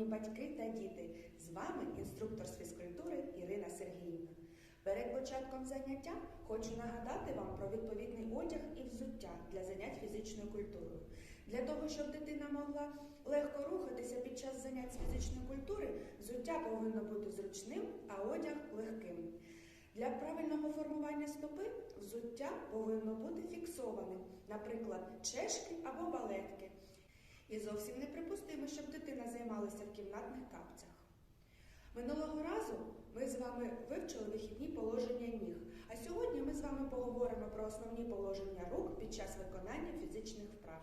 шановні батьки та діти! З вами інструктор з фізкультури Ірина Сергіївна. Перед початком заняття хочу нагадати вам про відповідний одяг і взуття для занять фізичною культурою. Для того, щоб дитина могла легко рухатися під час занять з фізичної культури, взуття повинно бути зручним, а одяг легким. Для правильного формування стопи взуття повинно бути фіксованим, наприклад, чешки або балетки. І зовсім неприпустимо, щоб дитина займалася в кімнатних капцях. Минулого разу ми з вами вивчили вихідні положення ніг, а сьогодні ми з вами поговоримо про основні положення рук під час виконання фізичних вправ.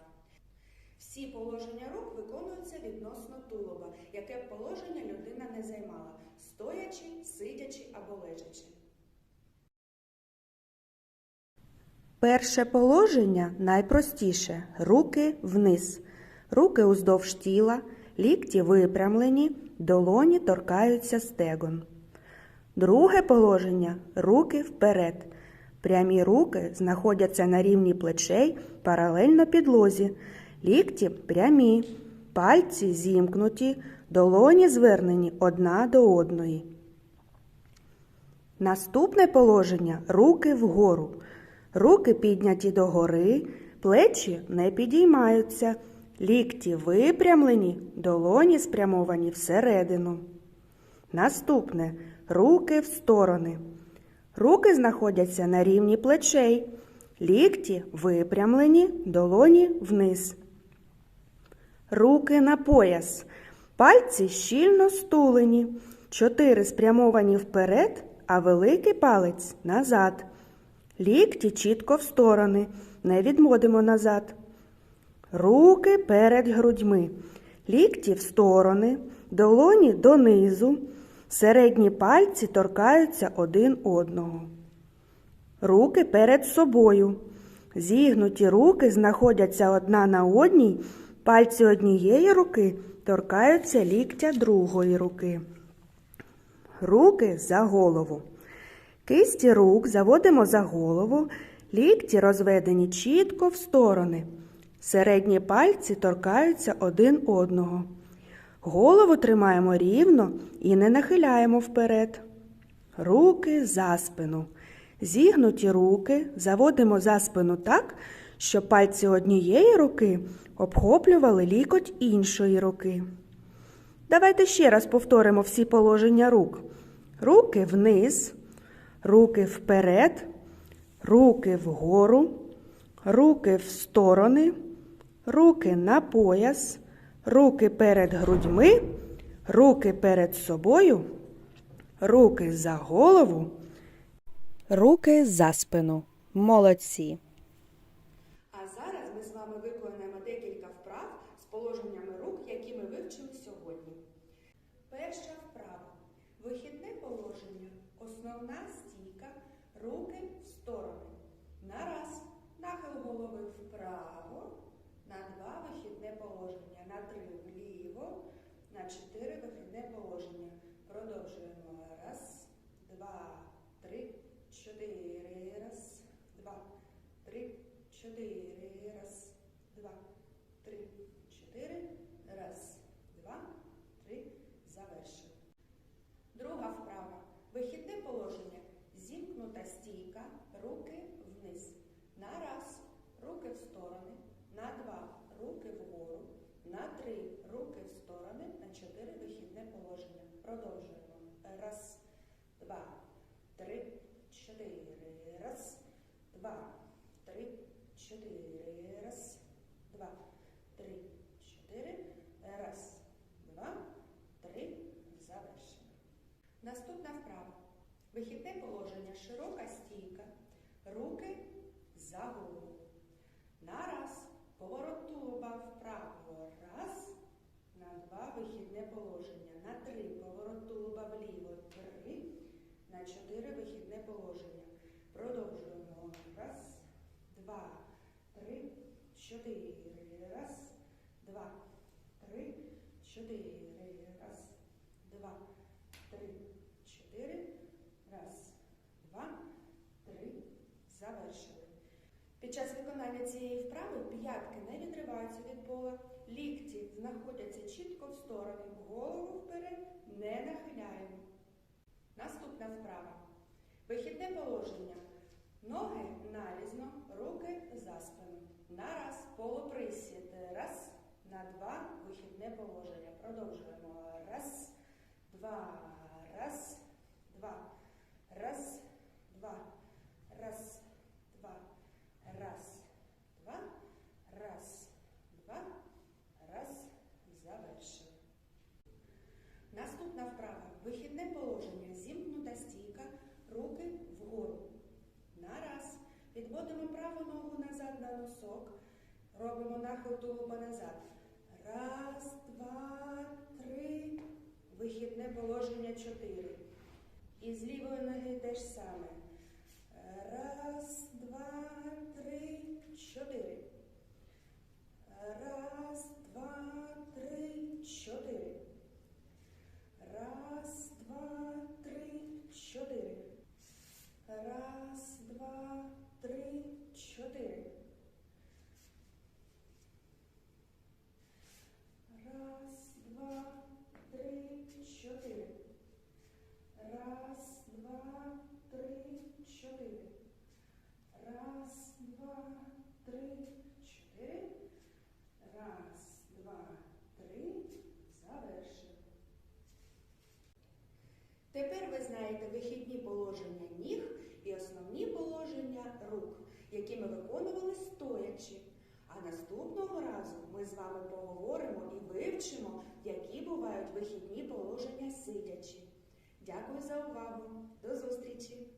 Всі положення рук виконуються відносно тулуба, яке б положення людина не займала, стоячи, сидячи або лежачи. Перше положення найпростіше руки вниз. Руки уздовж тіла, лікті випрямлені, долоні торкаються стегон. Друге положення руки вперед. Прямі руки знаходяться на рівні плечей паралельно підлозі. Лікті прямі, пальці зімкнуті, долоні звернені одна до одної. Наступне положення руки вгору. Руки підняті догори, плечі не підіймаються, лікті випрямлені, долоні спрямовані всередину. Наступне руки в сторони. Руки знаходяться на рівні плечей, лікті випрямлені, долоні вниз. Руки на пояс. Пальці щільно стулені, чотири спрямовані вперед, а великий палець назад. Лікті чітко в сторони, не відводимо назад. Руки перед грудьми. Лікті в сторони, долоні донизу. Середні пальці торкаються один одного. Руки перед собою. Зігнуті руки знаходяться одна на одній, пальці однієї руки торкаються ліктя другої руки. Руки за голову. Кисті рук заводимо за голову, лікті розведені чітко в сторони. Середні пальці торкаються один одного. Голову тримаємо рівно і не нахиляємо вперед. Руки за спину. Зігнуті руки заводимо за спину так, щоб пальці однієї руки обхоплювали лікоть іншої руки. Давайте ще раз повторимо всі положення рук. Руки вниз, руки вперед, руки вгору, руки в сторони, руки на пояс, руки перед грудьми, руки перед собою, руки за голову, руки за спину. Молодці. А зараз ми з вами виконаємо декілька вправ з положеннями рук, які ми вивчили сьогодні. Перша вправа. Вихідне положення. Основна стійка. Руки в сторони. На раз. Нахил голови вправо. На два вихідне положення. На три вліво. На чотири вихідне положення. Продовжуємо. Раз, два, три, чотири. Раз, два, три, чотири. Раз, два, три, чотири. Раз, два, три. Завершили. Друга вправа. Вихідне положення. Зімкнута стійка. Руки вниз. На раз. Руки в сторони. На два. Руки вгору. На три. Руки в сторони. На чотири вихідне положення. Продовжуємо. Раз, два, три, чотири. Раз, два, три, чотири. Раз, два, три, чотири. Раз, два, три. Завершено. Наступна вправа. Вихідне положення. Широка стійка. Руки за голову. На раз. Поворот тулуба вправо. Раз. На два. Вихідне положення. На три. Поворот тулуба вліво. Три. На чотири. Вихідне положення. Продовжуємо. Раз, два, три, чотири. Раз, два, три, чотири. Раз, два, три, чотири. Раз, два, три. Завершили. Під час виконання цієї вправи п'ятки не відриваються від пола, лікті знаходяться чітко в сторони, голову вперед не нахиляємо. Наступна вправа. Вихідне положення. Ноги налізно, руки за спину. На раз полуприсід. Раз, на два. Вихідне положення. Продовжуємо. Раз, два, раз, два. Раз, два. Раз, два. Раз, два. Раз, два. Раз. Завершили. Наступна вправа. Вихідне положення. Зімкнута стійка, руки вгору. Нараз. Підводимо праву ногу назад на носок. Робимо нахил тулуба назад. Раз, два, три. Вихідне положення чотири. І з лівої ноги те ж саме. Раз, два, три, чотири. Раз, два, три, чотири. Раз, два, три, чотири. Раз, два, три, чотири. Раз, два, три, чотири. Раз, два, три, чотири. Раз, два, три, чотири. Раз, два, три. Завершили. Тепер ви знаєте вихідні положення ніг і основні положення рук, які ми виконували стоячи. А наступного разу ми з вами поговоримо і вивчимо, які бувають вихідні положення сидячи. Дякую за увагу. До зустрічі!